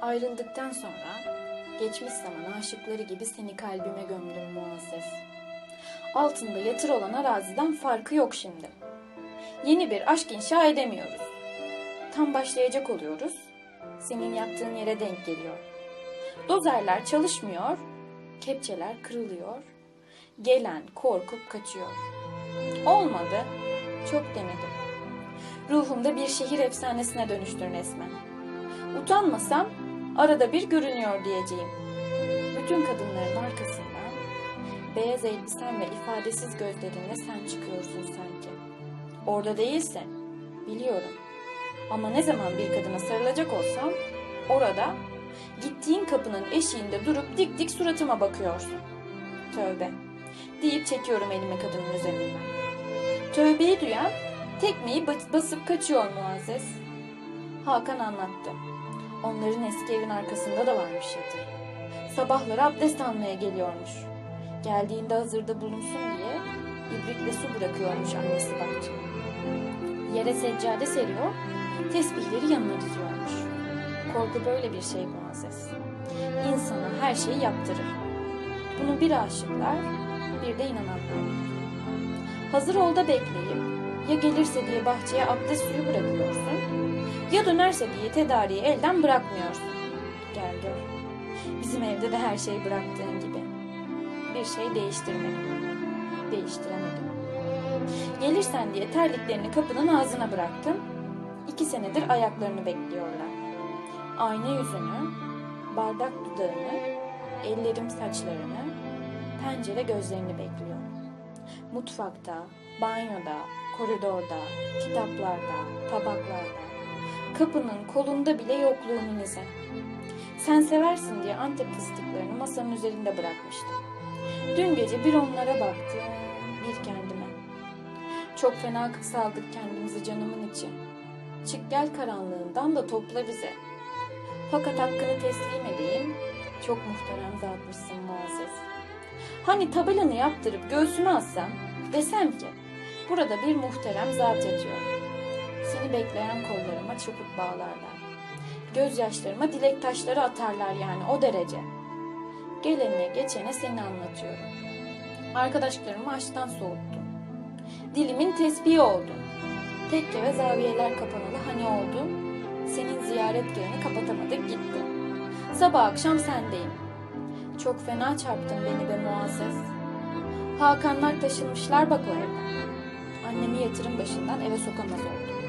Ayrıldıktan sonra geçmiş zaman aşıkları gibi seni kalbime gömdüm Muazzez. Altında yatır olan araziden farkı yok şimdi. Yeni bir aşk inşa edemiyoruz. Tam başlayacak oluyoruz. Senin yattığın yere denk geliyor. Dozerler çalışmıyor, kepçeler kırılıyor. Gelen korkup kaçıyor. Olmadı, çok denedim. Ruhumda bir şehir efsanesine dönüştün resmen. Utanmasam arada bir görünüyor diyeceğim. Bütün kadınların arkasından beyaz elbisen ve ifadesiz gözlerinle sen çıkıyorsun sanki. Orada değilsin, biliyorum. Ama ne zaman bir kadına sarılacak olsam orada gittiğin kapının eşiğinde durup dik dik suratıma bakıyorsun. Tövbe deyip çekiyorum elime kadının üzerinden. Tövbeyi duyan tekmeyi bas- basıp kaçıyor Muazzez. Hakan anlattı. Onların eski evin arkasında da varmış yatır. Sabahları abdest almaya geliyormuş. Geldiğinde hazırda bulunsun diye ibrikle su bırakıyormuş annesi bahçeye. Yere seccade seriyor, tesbihleri yanına diziyormuş. Korku böyle bir şey Muazzez. İnsana her şeyi yaptırır. Bunu bir aşıklar, bir de inananlar. Hazır ol da bekleyip ya gelirse diye bahçeye abdest suyu bırakıyorsun ya dönerse diye tedariği elden bırakmıyorsun. Gel gör. Bizim evde de her şey bıraktığın gibi. Bir şey değiştirmedim. Değiştiremedim. Gelirsen diye terliklerini kapının ağzına bıraktım. İki senedir ayaklarını bekliyorlar. Ayna yüzünü, bardak dudağını, ellerim saçlarını, pencere gözlerini bekliyor. Mutfakta, banyoda, koridorda, kitaplarda, tabaklarda, kapının kolunda bile yokluğunun izi. Sen seversin diye Antep fıstıklarını masanın üzerinde bırakmıştım. Dün gece bir onlara baktım, bir kendime. Çok fena kısaldık kendimizi canımın içi. Çık gel karanlığından da topla bize. Fakat hakkını teslim edeyim, çok muhterem zatmışsın Muazzez. Hani tabelanı yaptırıp göğsüme assam, desem ki, burada bir muhterem zat yatıyor. Bekleyen kollarıma çabuk bağlarlar. Gözyaşlarıma dilek taşları atarlar yani o derece. Gelene geçene seni anlatıyorum. Arkadaşlarımı aşktan soğuttum. Dilimin tesbihi oldun. Tekke ve zaviyeler kapanalı hani oldun. Senin ziyaretgahını kapatamadık gitti. Sabah akşam sendeyim. Çok fena çarptın beni be Muazzez. Hakanlar taşınmışlar bak o evden. Annemi yatırım başından eve sokamaz oldum.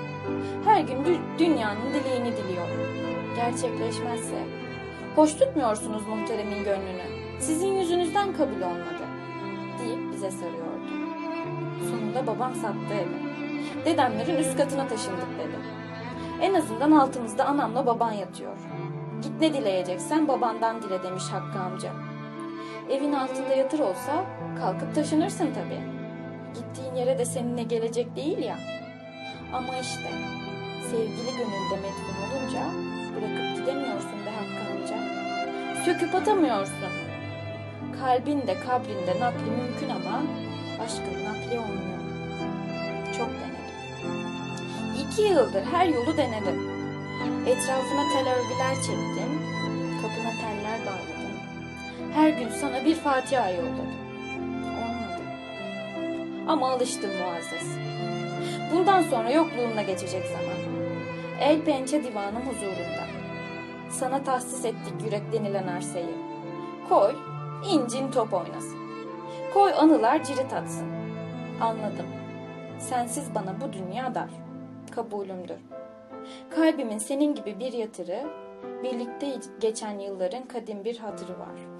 Her gün dü- dünyanın dileğini diliyor. Gerçekleşmezse. Hoş tutmuyorsunuz muhteremin gönlünü. Sizin yüzünüzden kabul olmadı. Deyip bize sarıyordu. Sonunda babam sattı evi. Dedemlerin üst katına taşındık dedi. En azından altımızda anamla baban yatıyor. Git ne dileyeceksen babandan dile demiş Hakkı amca. Evin altında yatır olsa kalkıp taşınırsın tabii. Gittiğin yere de seninle gelecek değil ya. Ama işte sevgili gönülde metfun olunca bırakıp gidemiyorsun be Hakkı. Söküp atamıyorsun. Kalbin de kabrinde nakli mümkün ama aşkın nakli olmuyor. Çok denedim. İki yıldır her yolu denedim. Etrafına tel örgüler çektim. Kapına teller bağladım. Her gün sana bir Fatiha yolladım. Olmadı. Ama alıştım Muazzez. Bundan sonra yokluğumla geçecek zaman. El pençe divanım huzurunda. Sana tahsis ettik yürek denilen arsayı. Koy, incin top oynasın. Koy anılar cirit atsın. Anladım. Sensiz bana bu dünya dar. Kabulümdür. Kalbimin senin gibi bir yatırı, birlikte geçen yılların kadim bir hatırı var.